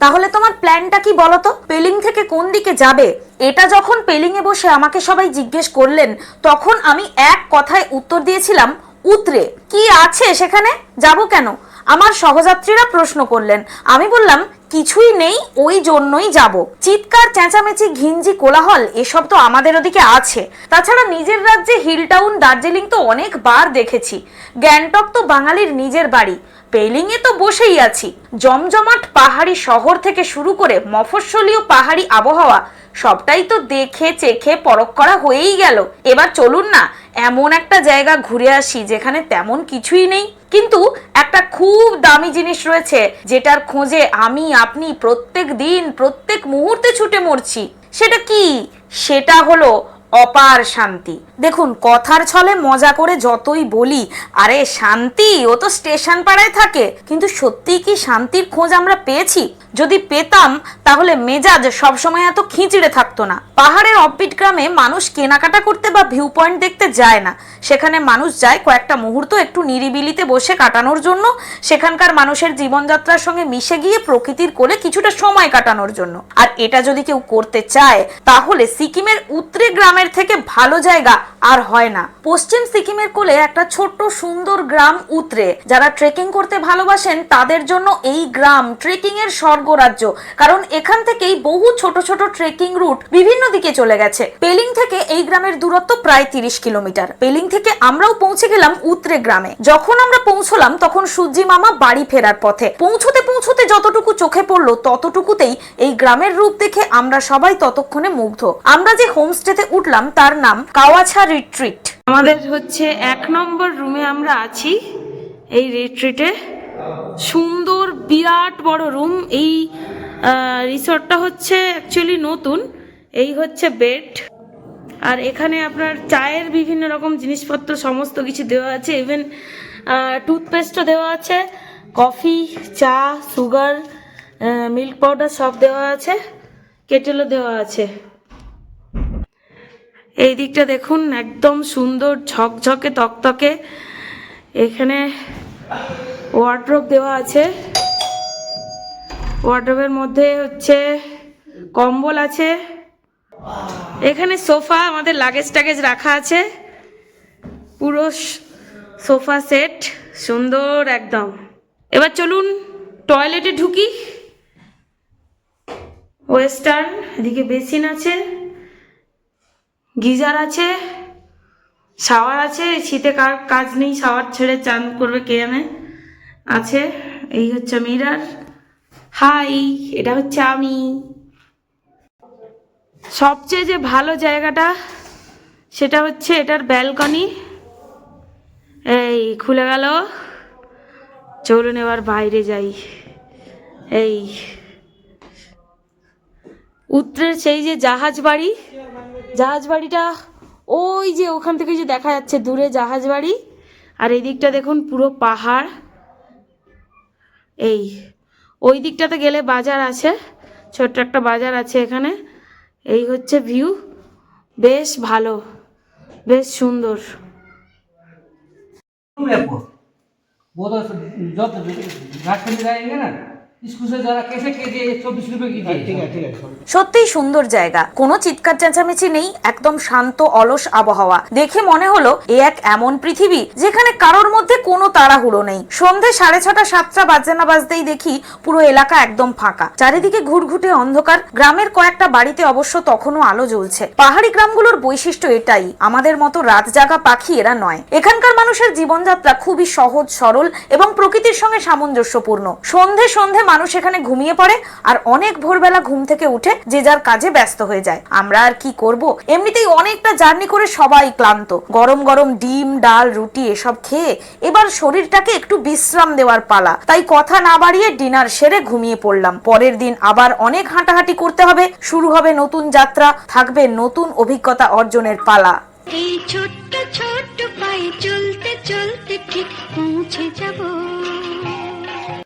তাহলে তোমার প্ল্যানটা কি বলতো? পেলিং থেকে কোন দিকে যাবে? এটা যখন পেলিংয়ে বসে আমাকে সবাই জিজ্ঞেস করলেন, তখন আমি এক কথায় উত্তর দিয়েছিলাম, উতরে, কি আছে সেখানে? যাব কেন? আমার সহযাত্রীরা প্রশ্ন করলেন। আমি বললাম, কিছুই নেই, ওই জন্যই যাব। চিৎকার, চেঁচামেচি, ঘিঞ্জি, কোলাহল, এসব তো আমাদের ওদিকে আছে। তাছাড়া নিজের রাজ্যে হিল টাউন দার্জিলিং তো অনেকবার দেখেছি। গ্যাংটক তো বাঙালির নিজের বাড়ি। পেলিংয়ে তো বসেই আছি। জমজমাট পাহাড়ি শহর থেকে শুরু করে মফস্বলীয় পাহাড়ি আবহাওয়া, সবটাই তো দেখে, চেখে, পরখ করা হয়েই গেল। এবার চলুন না, এমন একটা জায়গা ঘুরে আসি যেখানে তেমন কিছুই নেই। কিন্তু একটা খুব দামি জিনিস রয়েছে, যেটার খোঁজে আমি, আপনি প্রত্যেক দিন, প্রত্যেক মুহূর্তে ছুটে মরছি। সেটা কি? সেটা হলো অপার শান্তি। দেখুন, কথার ছলে মজা করে যতই বলি, আরে শান্তি, ও তো স্টেশন পাড়ায় থাকে। কিন্তু সত্যি কি শান্তির খোঁজ আমরা পেয়েছি? যদি পেতাম, তাহলে মেজাজ সবসময় এত খিঁচড়ে থাকতো না। পাহাড়ের অফবিট গ্রামে মানুষ কেনাকাটা করতে বা ভিউ পয়েন্ট দেখতে যায় না। সেখানে মানুষ যায় কয়েকটা মুহূর্ত একটু নিরিবিলিতে বসে কাটানোর জন্য। সেখানকার মানুষের জীবনযাত্রার সঙ্গে মিশে গিয়ে প্রকৃতির কোলে কিছুটা সময় কাটানোর জন্য। আর এটা যদি কেউ করতে চায়, তাহলে সিকিমের উত্তরে গ্রামের থেকে ভালো জায়গা আর হয় না। পশ্চিম সিকিমের কোলে একটা ছোট্ট সুন্দর গ্রাম উতরে। যারা ট্রেকিং করতে ভালোবাসেন, তাদের জন্য এই গ্রাম ট্রেকিং এর স্বর্গরাজ্য। কারণ এখান থেকেই বহু ছোট ছোট ট্রেকিং রুট বিভিন্ন দিকে চলে গেছে। পেলিং থেকে এই গ্রামের দূরত্ব প্রায় তিরিশ কিলোমিটার। পেলিং থেকে আমরাও পৌঁছে গেলাম উতরে গ্রামে। যখন আমরা পৌঁছলাম, তখন সূর্যি মামা বাড়ি ফেরার পথে। পৌঁছতে পৌঁছতে যতটুকু চোখে পড়ল, ততটুকুতেই এই গ্রামের রূপ দেখে আমরা সবাই ততক্ষণে মুগ্ধ। আমরা যে হোমস্টেতে উঠলাম, তার নাম কাওয়াছা রিট্রিট আমাদের হচ্ছে এক নম্বর রুমে আমরা আছি, এই রিট্রিটে সুন্দর, বিরাট বড় রুম এই রিসর্টটা হচ্ছে অ্যাকচুয়ালি নতুন, এই হচ্ছে বেড আর এখানে আপনার চায়ের বিভিন্ন রকম জিনিসপত্র, সমস্ত কিছু দেওয়া আছে। ইভেন টুথপেস্টও দেওয়া আছে। কফি চা সুগার মিল্ক পাউডার সব দেওয়া আছে। কেটেলও দেওয়া আছে। এই দিকটা দেখুন, একদম সুন্দর, ঝকঝকে, তকতকে। এখানে ওয়ার্ড্রোব দেওয়া আছে। ওয়ার্ড্রোবের মধ্যে হচ্ছে কম্বল আছে। এখানে সোফা, আমাদের লাগেজ টাগেজ রাখা আছে। পুরো সোফা সেট, সুন্দর একদম। এবার চলুন টয়লেটে ঢুকি। ওয়েস্টার্ন এদিকে বেসিন আছে। গিজার আছে, শাওয়ার আছে, শীতে কার কাজ নেই, শাওয়ার ছেড়ে চান করবে কে জানে। আছে, এই হচ্ছে মিরার। হাই, এটা হচ্ছে আমি। সবচেয়ে যে ভালো জায়গাটা, সেটা হচ্ছে এটার ব্যালকনি। এই, খুলে গেল। চলুন এবার বাইরে যাই। এই উত্তরের সেই যে জাহাজ বাড়ি জাহাজ বাড়িটা ওই যে ওখান থেকে যে দেখা যাচ্ছে দূরে জাহাজ বাড়ি আর এই দিকটা দেখুন পুরো পাহাড় এই ওই দিকটাতে গেলে বাজার আছে ছোট্ট একটা বাজার আছে এখানে এই হচ্ছে ভিউ বেশ ভালো বেশ সুন্দর आपको वो तो जब रास्ते में जाएंगे ना সত্যি সুন্দর জায়গা। কোনো চিৎকার চেঁচামেচি নেই একদম শান্ত অলস আবহাওয়া। দেখে মনে হলো এ এক এমন পৃথিবী যেখানে কারোর মধ্যে কোনো তাড়াহুড়ো নেই। সন্ধে সাড়ে ছটা সাতটা বাজে না বাজতেই দেখি পুরো এলাকা একদম ফাঁকা। চারিদিকে ঘুরঘুটে অন্ধকার। গ্রামের কয়েকটা বাড়িতে অবশ্য তখনও আলো জ্বলছে। পাহাড়ি গ্রামগুলোর বৈশিষ্ট্য এটাই আমাদের মতো রাত জাগা পাখি এরা নয়। এখানকার মানুষের জীবনযাত্রা খুবই সহজ সরল এবং প্রকৃতির সঙ্গে সামঞ্জস্যপূর্ণ। সন্ধে সন্ধে মানুষ এখানে ঘুমিয়ে পড়ে আর অনেক ভোরবেলা ঘুম থেকে উঠে যে যার কাজে ব্যস্ত হয়ে যায়। আমরা আর কি করব? এমনিতেই অনেকটা জার্নি করে সবাই ক্লান্ত। গরম গরম ডিম, ডাল, রুটি এসব খেয়ে এবার শরীরটাকে একটু বিশ্রাম দেওয়ার পালা। তাই কথা না বাড়িয়ে ডিনার সেরে ঘুমিয়ে পড়লাম। পরের দিন আবার অনেক হাঁটাহাঁটি করতে হবে। শুরু হবে নতুন যাত্রা, থাকবে নতুন অভিজ্ঞতা অর্জনের পালা। এই ছোট্ট ছোট্ট পায়ে চলতে চলতে ঠিক পৌঁছে যাব।